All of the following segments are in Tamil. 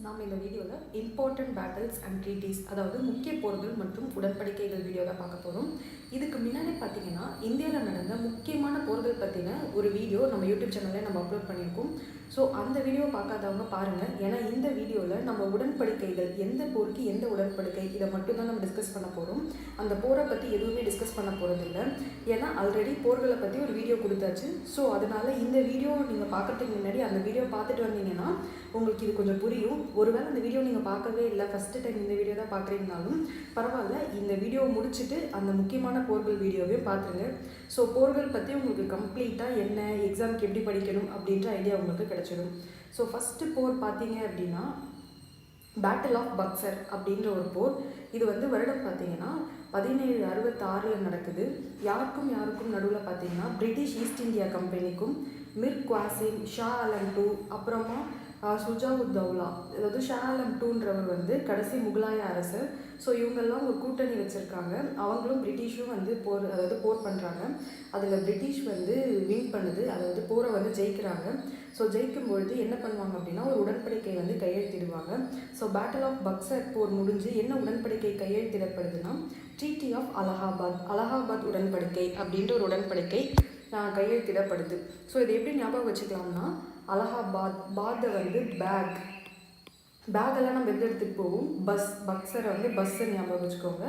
நாம் இந்த வீடியோவில் இம்பார்ட்டன்ட் பேட்டில்ஸ் அண்ட் ட்ரீட்டிஸ் அதாவது முக்கிய போர்கள் மற்றும் உடன்படிக்கைகள் வீடியோவில் பார்க்க போகிறோம் இதுக்கு முன்னாடி பார்த்தீங்கன்னா இந்தியாவில் நடந்த முக்கியமான போர்கள் பற்றின ஒரு வீடியோ நம்ம யூடியூப் சேனலில் நம்ம அப்லோட் பண்ணியிருக்கோம். ஸோ அந்த வீடியோ பார்க்காதவங்க பாருங்கள் ஏன்னா இந்த வீடியோவில் நம்ம உடன்படிக்கைகள் எந்த போருக்கு எந்த உடன்படிக்கை இதை மட்டும்தான் நம்ம டிஸ்கஸ் பண்ண போகிறோம் அந்த போரை பற்றி எதுவுமே டிஸ்கஸ் பண்ண போகிறதில்ல ஏன்னா ஆல்ரெடி போர்களை பற்றி ஒரு வீடியோ கொடுத்தாச்சு. ஸோ அதனால் இந்த வீடியோ நீங்கள் பார்க்கறதுக்கு முன்னாடி அந்த வீடியோ பார்த்துட்டு வந்தீங்கன்னா உங்களுக்கு இது கொஞ்சம் புரியும். ஒருவேளை அந்த வீடியோ நீங்கள் பார்க்கவே இல்லை. ஃபஸ்ட்டு டைம் இந்த வீடியோ தான் பார்க்குறீங்கனாலும் பரவாயில்ல. இந்த வீடியோ முடிச்சுட்டு அந்த முக்கியமான போர்கள் வீடியோவையும் பார்த்துருங்க ஸோ போர்கள் பற்றி உங்களுக்கு கம்ப்ளீட்டாக என்ன எக்ஸாமுக்கு எப்படி படிக்கணும் அப்படின்ற ஐடியா உங்களுக்கு கிடச்சிடும். ஸோ ஃபஸ்ட்டு போர் பார்த்தீங்க அப்படின்னா பேட்டில் ஆஃப் பக்சர் அப்படின்ற ஒரு போர். இது வந்து வருடம் பார்த்தீங்கன்னா பதினேழு அறுபத்தாறில் நடக்குது. யாருக்கும் யாருக்கும் நடுவில் பார்த்தீங்கன்னா பிரிட்டிஷ் ஈஸ்ட் இந்தியா கம்பெனிக்கும் மிர் குவாசிம் ஷா அலம் டூ அப்புறமா சுஜாவுத்தௌலா அதாவது ஷா அலம் டூன்றவர் வந்து கடைசி முகலாய அரசர். ஸோ இவங்கெல்லாம் ஒரு கூட்டணி வச்சுருக்காங்க. அவங்களும் பிரிட்டிஷும் வந்து போர் அதாவது போர் பண்ணுறாங்க அதில் பிரிட்டிஷ் வந்து வின் பண்ணுது. அதாவது போரை வந்து ஜெயிக்கிறாங்க. ஸோ ஜெயிக்கும் பொழுது என்ன பண்ணுவாங்க அப்படின்னா ஒரு உடன்படிக்கை வந்து கையெழுத்திடுவாங்க. ஸோ பேட்டில் ஆஃப் பக்சர் போர் முடிஞ்சு என்ன உடன்படிக்கை கையெழுத்திடப்படுதுன்னா ட்ரீட்டி ஆஃப் அலகாபாத் அலகாபாத் உடன்படிக்கை அப்படின்ற ஒரு உடன்படிக்கை நான் கையெழுத்திடப்படுது ஸோ இதை எப்படி ஞாபகம் வச்சுக்கலாம்னா அலகாபாத் பாத்தை வந்து பேக் பேக்கெல்லாம் நம்ம எது எடுத்துகிட்டு போவோம் பஸ் பக்ஸரை வந்து பஸ்ஸை ஞாபகம் வச்சுக்கோங்க.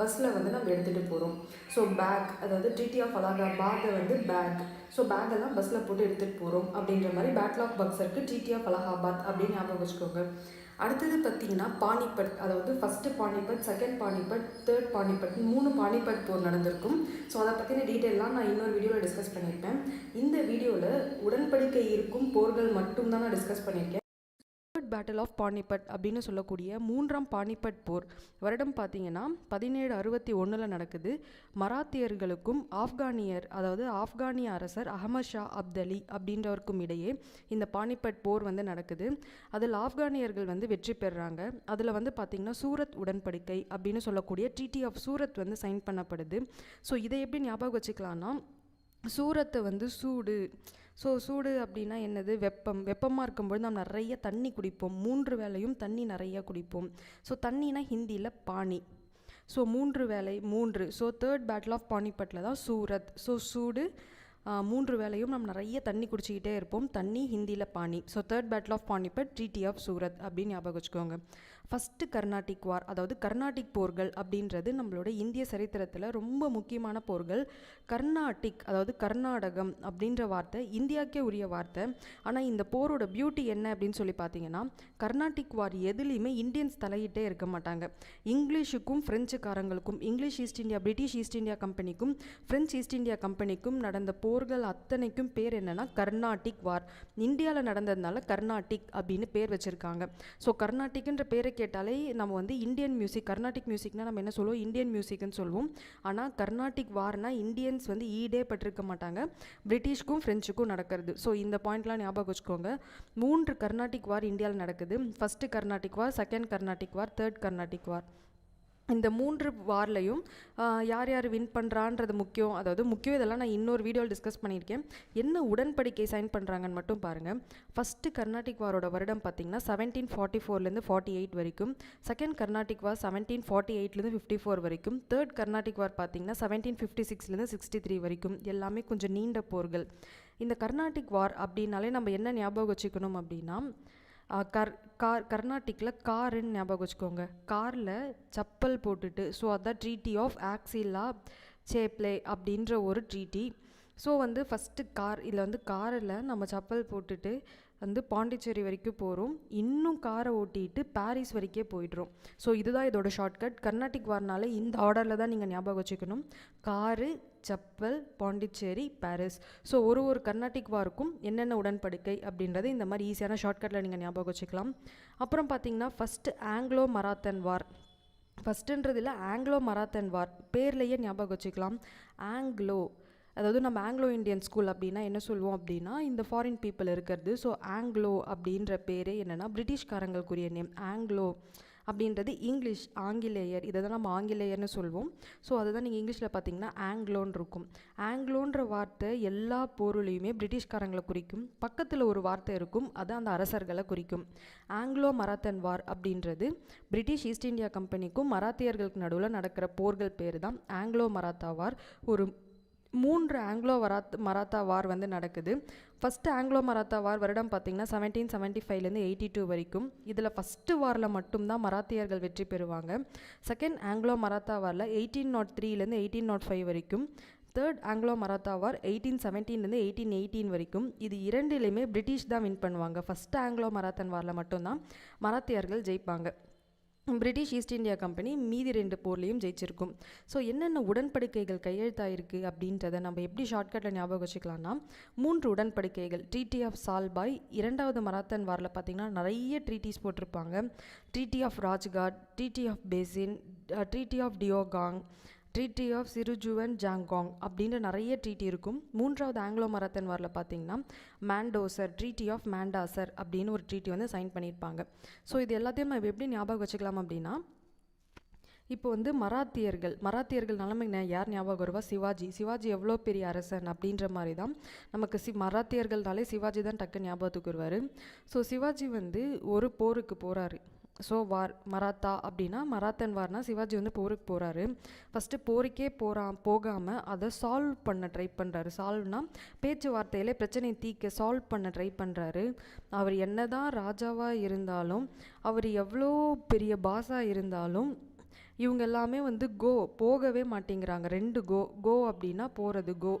பஸ்ஸில் வந்து நம்ம எடுத்துகிட்டு போகிறோம் ஸோ பேக் அதாவது டிடி ஆஃப் அலகாபாத்தை வந்து பேக் ஸோ பேக்கெல்லாம் பஸ்ஸில் போட்டு எடுத்துகிட்டு போகிறோம் அப்படின்ற மாதிரி பேட்லாக் பக்ஸருக்கு டிடி ஆஃப் அலகாபாத் அப்படின்னு ஞாபகம் வச்சுக்கோங்க. அடுத்தது பார்த்தீங்கன்னா பானிபட் அதாவது first Panipat second Panipat third Panipat மூணு பானிபட் போர் நடந்திருக்கும். ஸோ அதை பற்றின டீட்டெயிலாம் நான் இன்னொரு வீடியோவில் டிஸ்கஸ் பண்ணியிருப்பேன். இந்த வீடியோவில் உடன்படிக்கை இருக்கும் போர்கள் மட்டும்தான் நான் டிஸ்கஸ் பண்ணியிருக்கேன். பேட்டில் ஆஃப் பானிபட் அப்படின்னு சொல்லக்கூடிய மூன்றாம் பானிபட் போர். வருடம் பார்த்தீங்கன்னா பதினேழு அறுபத்தி ஒன்றில் நடக்குது. மராத்தியர்களுக்கும் ஆப்கானியர் அதாவது ஆப்கானிய அரசர் அகமது ஷா அப்தலி அப்படின்றவருக்கும் இடையே இந்த பானிபட் போர் வந்து நடக்குது. அதில் ஆப்கானியர்கள் வந்து வெற்றி பெறுறாங்க அதில் வந்து பார்த்திங்கன்னா சூரத் உடன்படிக்கை அப்படின்னு சொல்லக்கூடிய ட்ரீட்டி ஆஃப் சூரத் வந்து சைன் பண்ணப்படுது. ஸோ இதை எப்படி ஞாபகம் வச்சுக்கலாம்னா சூரத்தை வந்து சூடு ஸோ சூடு அப்படின்னா என்னது? வெப்பம். வெப்பமாக இருக்கும்போது நம்ம நிறைய தண்ணி குடிப்போம். மூன்று வேலையும் தண்ணி நிறைய குடிப்போம். ஸோ தண்ணினா ஹிந்தியில் பானி ஸோ மூன்று வேலை மூன்று. ஸோ தேர்ட் பேட்டில் ஆஃப் பானிபட்டில் தான் சூரத். ஸோ சூடு மூன்று வேலையும் நம்ம நிறைய தண்ணி குடிச்சிக்கிட்டே இருப்போம். தண்ணி ஹிந்தியில் பானி so third battle of Panipat treaty of Surat அப்படின்னு ஞாபகம் வச்சுக்கோங்க. ஃபஸ்ட்டு கர்நாடிக் வார் அதாவது கர்நாடிக் போர்கள் அப்படின்றது நம்மளோட இந்திய சரித்திரத்தில் ரொம்ப முக்கியமான போர்கள். கர்நாடிக் அதாவது கர்நாடகம் அப்படின்ற வார்த்தை இந்தியாவுக்கே உரிய வார்த்தை. ஆனால் இந்த போரோட பியூட்டி என்ன அப்படின்னு சொல்லி பார்த்தீங்கன்னா கர்நாடிக் வார் எதுலேயுமே இந்தியன்ஸ் தலையிட்டே இருக்க மாட்டாங்க. இங்கிலீஷுக்கும் ஃப்ரெஞ்சுக்காரங்களுக்கும் English East India British East India கம்பெனிக்கும் French East India கம்பெனிக்கும் நடந்த போர்கள் அத்தனைக்கும் பேர் என்னன்னா கர்நாடிக் வார் இந்தியாவில் நடந்ததுனால கர்நாடிக் அப்படின்னு பேர் வச்சுருக்காங்க. ஸோ கர்நாடிக்ன்ற பேரை கேட்டாலே நம்ம வந்து இந்தியன் மியூசிக் கர்நாடிக் மியூசிக்னால் நம்ம என்ன சொல்லுவோம்? இந்தியன் மியூசிக்னு சொல்லுவோம். ஆனால் கர்நாடிக் வார்னா இந்தியன்ஸ் வந்து ஈடே பட்டிருக்க மாட்டாங்க. பிரிட்டிஷ்க்கும் ஃப்ரெஞ்சுக்கும் நடக்கிறது. ஸோ இந்த பாயிண்ட்லாம் ஞாபகம் வச்சுக்கோங்க. மூன்று கர்நாடிக் வார் இந்தியாவில் நடக்குது. First Carnatic war second Carnatic war third Carnatic war இந்த மூன்று வார்லையும் யார் யார் வின் பண்ணுறான்றது முக்கியம். அதாவது முக்கியம் இதெல்லாம் நான் இன்னொரு வீடியோவில் டிஸ்கஸ் பண்ணியிருக்கேன். என்ன உடன்படிக்கை சைன் பண்ணுறாங்கன்னு மட்டும் பாருங்கள் ஃபஸ்ட்டு கர்நாடிக் வாரோட வருடம் பார்த்தீங்கன்னா செவன்டீன் ஃபார்ட்டி ஃபோர்லேருந்து ஃபார்ட்டி எயிட் வரைக்கும். Second Carnatic war seventeen forty எயிட்லேருந்து fifty four வரைக்கும். தேர்ட் கர்நாடிக் வார் பார்த்தீங்கன்னா செவன்டீன் ஃபிஃப்டி சிக்ஸ்லேருந்து சிக்ஸ்டி த்ரீ வரைக்கும். எல்லாமே கொஞ்சம் நீண்ட போர்கள். இந்த கர்நாடிக் வார் அப்படின்னாலே நம்ம என்ன ஞாபகம் வச்சுக்கணும் அப்படின்னா கர் கார் கர்நாட்டிக்கில் காருன்னு ஞாபகம் வச்சுக்கோங்க. காரில் சப்பல் போட்டுட்டு ஸோ அதான் ட்ரீட்டி ஆஃப் ஆக்சிலா சேப்ளே அப்படின்ற ஒரு ட்ரீட்டி ஸோ வந்து ஃபஸ்ட்டு கார் இதில் வந்து காரில் நம்ம சப்பல் போட்டுட்டு வந்து பாண்டிச்சேரி வரைக்கும் போகிறோம் இன்னும் காரை ஓட்டிட்டு பாரிஸ் வரைக்கும் போயிடுறோம். ஸோ இதுதான் இதோட ஷார்ட்கட் கர்நாடிக் வரனால இந்த ஆர்டரில் தான் நீங்கள் ஞாபகம் வச்சுக்கணும். Car chappal Pondicherry Paris so ஒரு ஒரு கர்நாடிக் வாருக்கும் என்னென்ன உடன்படிக்கை அப்படின்றது இந்த மாதிரி ஈஸியான ஷார்ட்கட்டில் நீங்கள் ஞாபகம் வச்சுக்கலாம். அப்புறம் பார்த்தீங்கன்னா ஃபஸ்ட்டு ஆங்கிலோ மராத்தன் வார் ஃபஸ்ட்டுன்றதில் ஆங்கிலோ மராத்தன் வார் பேர்லேயே ஞாபகம் வச்சுக்கலாம். ஆங்கிலோ அதாவது நம்ம ஆங்கிலோ இந்தியன் ஸ்கூல் அப்படின்னா என்ன சொல்லுவோம் அப்படின்னா இந்த ஃபாரின் பீப்புள் இருக்கிறது. ஸோ ஆங்கிலோ அப்படின்ற பேரே என்னென்னா பிரிட்டிஷ்காரங்களுக்குரிய நேம் ஆங்கிலோ அப்படின்றது இங்கிலீஷ் ஆங்கிலேயர். இதை தான் நம்ம ஆங்கிலேயர்னு சொல்வோம். ஸோ அதை தான் நீங்கள் இங்கிலீஷில் பார்த்தீங்கன்னா ஆங்கிலோன் இருக்கும். ஆங்கிலோன்ற வார்த்தை எல்லா பொருளையுமே பிரிட்டிஷ்காரங்களை குறிக்கும். பக்கத்தில் ஒரு வார்த்தை இருக்கும் அது அந்த அரசர்களை குறிக்கும். ஆங்கிலோ மராத்தன் வார் அப்படின்றது பிரிட்டிஷ் ஈஸ்ட் இந்தியா கம்பெனிக்கும் மராத்தியர்களுக்கு நடுவில் நடக்கிற போர்கள் பேர் தான் ஆங்கிலோ மராத்தா வார் ஒரு மூன்று ஆங்கிலோ வராத் மராத்தா வார் வந்து நடக்குது. ஃபஸ்ட்டு ஆங்கிலோ மராத்தா வார் வருடம் பார்த்திங்கன்னா செவன்டீன் செவன்ட்டி ஃபைவ்லேருந்து எயிட்டி டூ வரைக்கும். இதில் ஃபஸ்ட்டு வாரில் மட்டும்தான் மராத்தியர்கள் வெற்றி பெறுவாங்க. செகண்ட் ஆங்கிலோ மராத்தா வாரில் எயிட்டீன் நாட் த்ரீலேருந்து எயிட்டீன் நாட் ஃபைவ் வரைக்கும். Third Anglo Maratha war eighteen செவன்டீன்லேருந்து eighteen eighteen வரைக்கும். இது இரண்டிலையுமே பிரிட்டிஷ் தான் வின் பண்ணுவாங்க. ஃபஸ்ட்டு ஆங்கிலோ மராத்தன் வாரில் மட்டும்தான் மராத்தியர்கள் ஜெயிப்பாங்க. பிரிட்டிஷ் ஈஸ்ட் இந்தியா கம்பெனி மீதி ரெண்டு போர்லேயும் ஜெயிச்சிருக்கும். ஸோ என்னென்ன உடன்படிக்கைகள் கையெழுத்தாயிருக்கு அப்படின்றத நம்ம எப்படி ஷார்ட்கட்டில் ஞாபகம் வச்சுக்கலாம்னா மூன்று உடன்படிக்கைகள். ட்ரீட்டி ஆஃப் சால்பாய் இரண்டாவது மராத்தன் வாரில் பார்த்திங்கன்னா நிறைய ட்ரீட்டிஸ் போட்டிருப்பாங்க. Treaty of Rajghat treaty of Bassein treaty of Deogaon treaty of Surji Anjangaon அப்படின்ற நிறைய ட்ரீட்டி இருக்கும். மூன்றாவது ஆங்கிலோ மராத்தன் வாரில் பார்த்தீங்கன்னா மேண்டோசர் ட்ரீட்டி ஆஃப் மேண்டாசர் அப்படின்னு ஒரு ட்ரீட்டி வந்து சைன் பண்ணியிருப்பாங்க. ஸோ இது எல்லாத்தையும் நம்ம எப்படி ஞாபகம் வச்சுக்கலாம் அப்படின்னா இப்போ வந்து மராத்தியர்கள் மராத்தியர்கள் நிலைமை யார் ஞாபகம் வருவா? சிவாஜி. சிவாஜி எவ்வளோ பெரிய அரசன் அப்படின்ற மாதிரி தான் நமக்கு சி மராத்தியர்கள்னாலே சிவாஜி தான் டக்கு ஞாபகத்துக்கு வருவார். ஸோ சிவாஜி வந்து ஒரு போருக்கு போகிறாரு ஸோ வார் மராத்தா அப்படின்னா மராத்தன் வார்னா சிவாஜி வந்து போருக்கு போகிறாரு ஃபஸ்ட்டு போருக்கே போகிறா போகாமல் அதை சால்வ் பண்ண ட்ரை பண்ணுறாரு சால்வ்னா பேச்சுவார்த்தையிலே பிரச்சனையை தீர்க்க சால்வ் பண்ண ட்ரை பண்ணுறாரு அவர் என்ன தான் ராஜாவாக இருந்தாலும் அவர் எவ்வளோ பெரிய பாஸாக இருந்தாலும் இவங்க எல்லாமே வந்து கோ போகவே மாட்டேங்கிறாங்க. ரெண்டு கோ கோ அப்படின்னா போகிறது கோ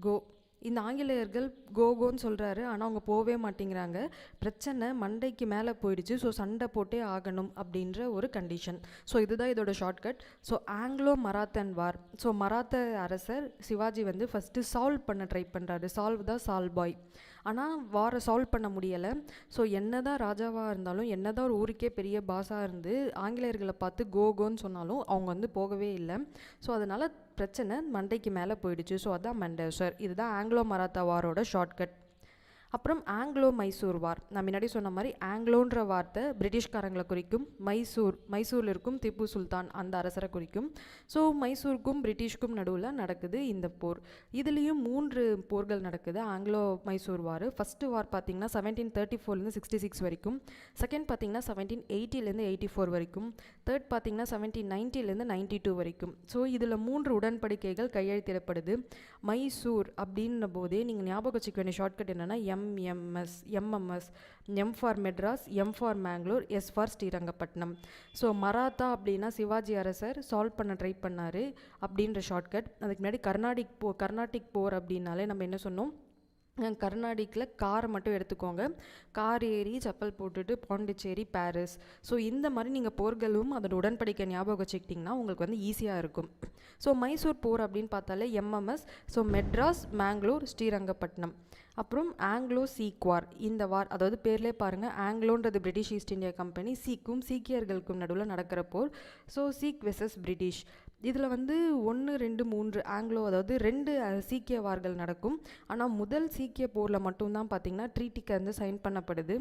கோ இந்த ஆங்கிலேயர்கள் கோகோன்னு சொல்கிறாரு ஆனால் அவங்க போகவே மாட்டேங்கிறாங்க. பிரச்சனை மண்டைக்கு மேலே போயிடுச்சு ஸோ சண்டை போட்டே ஆகணும் அப்படின்ற ஒரு கண்டிஷன் ஸோ இதுதான் இதோட shortcut so Anglo Maratha war so Maratha அரசர் சிவாஜி வந்து ஃபஸ்ட்டு சால்வ் பண்ண ட்ரை பண்ணுறாரு சால்வ் தான் சால்பாய் ஆனால் வாரை சால்வ் பண்ண முடியலை. ஸோ என்ன தான் ராஜாவாக இருந்தாலும் என்ன தான் ஒரு ஊருக்கே பெரிய பாஸாக இருந்து ஆங்கிலேயர்களை பார்த்து கோகோன்னு சொன்னாலும் அவங்க வந்து போகவே இல்லை. ஸோ அதனால் பிரச்சனை மண்டைக்கு மேலே போயிடுச்சு. ஸோ அதான் மண்டேசர் இதுதான் ஆங்கிலோ மராத்தா வாரோட ஷார்ட்கட் அப்புறம் ஆங்கிலோ மைசூர் வார். நான் முன்னாடி சொன்ன மாதிரி ஆங்கிலோன்ற வார்த்தை பிரிட்டிஷ்காரங்களை குறிக்கும் மைசூர் மைசூரில் இருக்கும் திப்பு சுல்தான் அந்த அரசரை குறிக்கும். ஸோ மைசூருக்கும் பிரிட்டிஷ்க்கும் நடுவில் நடக்குது இந்த போர். இதுலேயும் மூன்று போர்கள் நடக்குது. Anglo Mysore war. First war பார்த்தீங்கன்னா செவன்டீன் தேர்ட்டி ஃபோர்லேருந்து சிக்ஸ்டி சிக்ஸ் வரைக்கும். செகண்ட் பார்த்தீங்கன்னா செவன்டீன் எயிட்டிலேருந்து எயிட்டி ஃபோர் வரைக்கும். தேர்ட் பார்த்தீங்கன்னா செவன்டீன் நைன்ட்டிலேருந்து நைன்ட்டி டூ வரைக்கும். ஸோ இதில் மூன்று உடன்படிக்கைகள் கையெழுத்திடப்படுது. மைசூர் அப்படின்ன போதே நீங்கள் ஞாபகம் வச்சுக்க வேண்டிய ஷார்ட்கட் என்னென்னா MMS MMS M for Madras M for Mangalore S for Srirangapattinam so Maratha அப்படின்னா சிவாஜி அரசர் சால்வ் பண்ண ட்ரை பண்ணார் அப்படின்ற ஷார்ட்கட் அதுக்கு முன்னாடி கர்நாடிக் போ கர்நாடிக் போர் அப்படின்னாலே நம்ம என்ன சொன்னோம்? கர்நாடிக்கில் காரை மட்டும் எடுத்துக்கோங்க. கார் ஏறி செப்பல் போட்டுட்டு பாண்டிச்சேரி பாரிஸ். ஸோ இந்த மாதிரி நீங்கள் போர்களும் அதோட உடன்படிக்கை ஞாபகம் வச்சுக்கிட்டிங்கன்னா உங்களுக்கு வந்து ஈஸியாக இருக்கும். ஸோ மைசூர் போர் அப்படின்னு பார்த்தாலே எம்எம்எஸ் ஸோ மெட்ராஸ் மேங்களூர் ஸ்ரீரங்கப்பட்டினம் அப்புறம் ஆங்கிலோ சீக்வார் இந்த வார் அதாவது பேர்லே பாருங்கள் ஆங்கிலோன்றது பிரிட்டிஷ் ஈஸ்ட் இந்தியா கம்பெனி சீக்கும் சீக்கியர்களுக்கும் நடுவில் நடக்கிற போர். ஸோ சீக் வெசஸ் பிரிட்டிஷ் இதில் வந்து ஒன்று ரெண்டு மூன்று ஆங்கிலோ அதாவது ரெண்டு சீக்கிய வார்கள் நடக்கும். ஆனால் முதல் சீக்கிய போரில் மட்டும்தான் பார்த்தீங்கன்னா ட்ரீட்டிக்கு வந்து சைன் பண்ணப்படுது.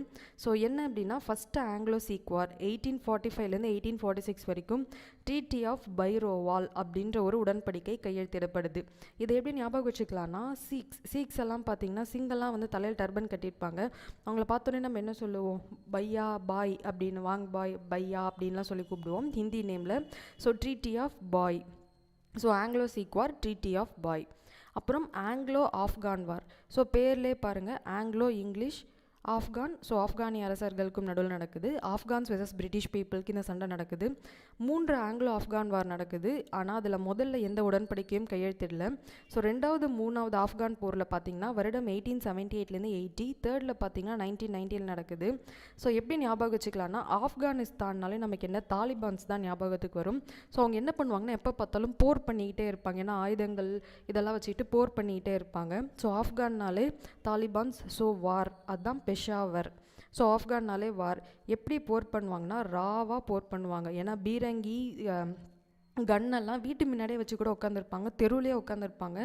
ஸோ என்ன அப்படின்னா first Anglo Sikh war eighteen forty ஃபைவ்லேருந்து எயிட்டீன் ஃபார்ட்டி சிக்ஸ் வரைக்கும் ட்ரீட்டி ஆஃப் பைரோவால் அப்படின்ற ஒரு உடன்படிக்கை கையெழுத்திடப்படுது. இதை எப்படி ஞாபகம் வச்சுக்கலாம்னா சீக்ஸ் சீக்ஸ் எல்லாம் பார்த்தீங்கன்னா சிங்கெல்லாம் வந்து தலையில் டர்பன் கட்டியிருப்பாங்க. அவங்கள பார்த்தோன்னே நம்ம என்ன சொல்லுவோம்? பையா பாய் அப்படின்னு வாங் பாய் பையா அப்படின்லாம் சொல்லி கூப்பிடுவோம் ஹிந்தி நேமில். So treaty of bye so Anglo Sikh war treaty of பாய் அப்புறம் ஆங்கிலோ ஆஃப்கான் வார் ஸோ பேர்லே பாருங்கள் ஆங்கிலோ இங்கிலீஷ் ஆஃப்கான் ஸோ ஆப்கானிய அரசர்களுக்கும் நடுவில் நடக்குது. ஆஃப்கான்ஸ் வெசஸ் பிரிட்டிஷ் பீப்புளுக்கு இந்த சண்டை நடக்குது. மூன்று ஆங்கிலோ ஆஃப்கான் வார் நடக்குது. ஆனால் அதில் முதல்ல எந்த உடன்படிக்கையும் கையெழுத்திடல. ஸோ ரெண்டாவது மூணாவது ஆஃப்கான் போரில் பார்த்தீங்கன்னா வருடம் எயிட்டீன் செவன்ட்டி எயிட்லேருந்து எயிட்டி தேர்டில் பார்த்தீங்கன்னா நைன்டீன் நைன்ட்டியில் நடக்குது. ஸோ எப்படி ஞாபகம் வச்சுக்கலாம்னா ஆப்கானிஸ்தான்னாலே நமக்கு என்ன தாலிபான்ஸ் தான் ஞாபகத்துக்கு வரும். ஸோ அவங்க என்ன பண்ணுவாங்கன்னா எப்போ பார்த்தாலும் போர் பண்ணிக்கிட்டே இருப்பாங்க. ஏன்னா ஆயுதங்கள் இதெல்லாம் வச்சுக்கிட்டு போர் பண்ணிக்கிட்டே இருப்பாங்க. ஸோ ஆப்கான்னாலே தாலிபான்ஸ் ஸோ வார் அதுதான் பெஷாவர். ஸோ ஆப்கான்னாலே வார். எப்படி போர் பண்ணுவாங்கன்னா ராவாக போர் பண்ணுவாங்க. ஏன்னா பீரங்கி கன்னெல்லாம் வீட்டு முன்னாடியே வச்சு கூட உட்காந்துருப்பாங்க தெருவுலேயே உட்காந்துருப்பாங்க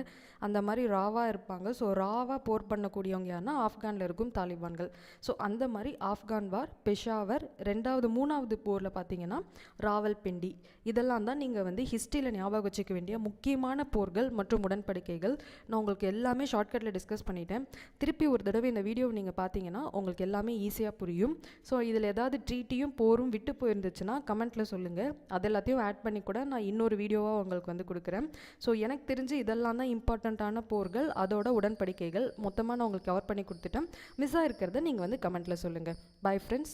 அந்த மாதிரி ராவாக இருப்பாங்க. ஸோ ராவாக போர் பண்ணக்கூடியவங்க யாருன்னா ஆப்கானில் இருக்கும் தாலிபான்கள். ஸோ அந்த மாதிரி ஆப்கான் வார் பெஷாவர் ரெண்டாவது மூணாவது போரில் பார்த்தீங்கன்னா ராவல்பிண்டி. இதெல்லாம் தான் நீங்கள் வந்து ஹிஸ்ட்ரியில் ஞாபகம் வச்சுக்க வேண்டிய முக்கியமான போர்கள் மற்றும் உடன்படிக்கைகள். நான் உங்களுக்கு எல்லாமே ஷார்ட்கட்டில் டிஸ்கஸ் பண்ணிட்டேன். திருப்பி ஒரு தடவை இந்த வீடியோவை நீங்கள் பார்த்தீங்கன்னா உங்களுக்கு எல்லாமே ஈஸியாக புரியும். ஸோ இதில் ஏதாவது ட்ரீட்டியும் போரும் விட்டு போயிருந்துச்சுன்னா கமெண்ட்டில் சொல்லுங்கள் அது எல்லாத்தையும் ஆட் பண்ணி கூட நான் இன்னொரு வீடியோவாக உங்களுக்கு வந்து கொடுக்குறேன். ஸோ எனக்கு தெரிஞ்சு இதெல்லாம் தான் இம்பார்ட்டண்ட்டான போர்கள் அதோட உடன்படிக்கைகள். மொத்தமாக நான் உங்களுக்கு கவர் பண்ணி கொடுத்துட்டேன். மிஸ் ஆகிருக்கிறத நீங்கள் வந்து கமெண்ட்டில் சொல்லுங்கள் பை ஃப்ரெண்ட்ஸ்